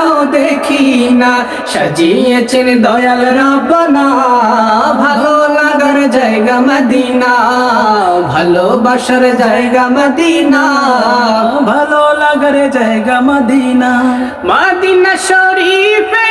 কোথাও দেখি না। সাজিয়েছেন দয়াল রাব্বানা ভালো লাগার জায়গা মদিনা। ভালোবাসার জায়গা মদিনা। ভালো লাগার জায়গা মদিনা। মদিনা শরীফে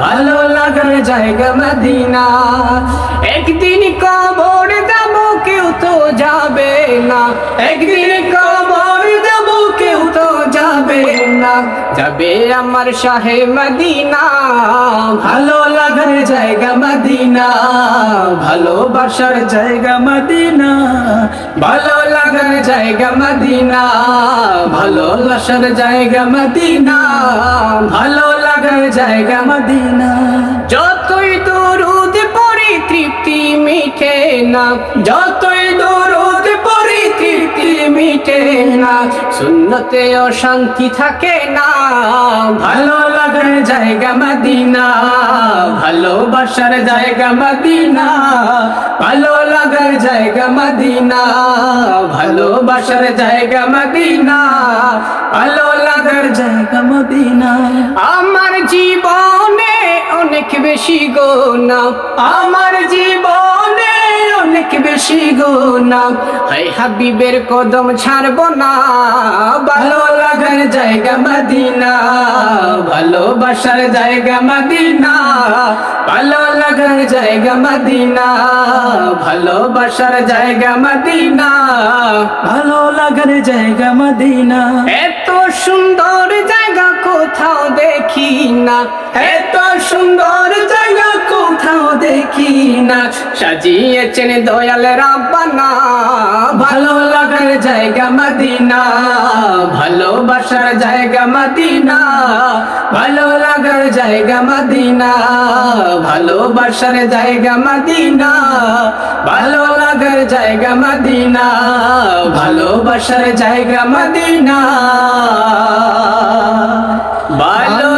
ভালো লাগার জায়গা মদিনা। একদিন কবর যাব কেউ তো যাবে না। একদিন কবর যাব কেউ তো যাবে না। যাবে আমার শাহে মদিনা। ভালো লাগার জায়গা মদিনা। ভালোবাসার জায়গা মদিনা। ভালো লাগার জায়গা মদিনা। ভালো লাসার জায়গা মদিনা। ভালো লাগার জায়গা মদিনা। যতই দরুদ পরে মিঠে না। যতই দরুদ পরে মিঠে না। শূন্যতে অশান্তি থাকে না। ভালো লাগার জায়গা মদিনা। ভালোবাসার জায়গা মদিনা। ভালো লাগার জায়গা মদিনা। ভালোবাসার জায়গা মদিনা। ভালো লাগার জায়গা মদিনা। আমার জীবনে অনেক বেশি গোনা আমার জীবনে অনেক বেশি গোনা হাই হাবিবের কদম ছাড়ব না। ভালো লাগার জায়গা মদিনা। ভালোবাসার জায়গা মদিনা। ভালো লাগার জায়গা মদিনা। ভালোবাসার জায়গা মদিনা। ভালো লাগার জায়গা মদিনা। এত সুন্দর জায়গা কোথাও দেখি না। এত সুন্দর জায়গা কোথাও দেখি না। সাজিয়েছেন দয়াল রাব্বানা। ভালো লাগার জায়গা মদিনা। ভালোবাসার জায়গা মদিনা। ভালো লাগার জায়গা মদিনা। ভালোবাসার জায়গা মদিনা। ভালো লাগার জায়গা মদিনা। ভালোবাসার জায়গা মদিনা। ভালো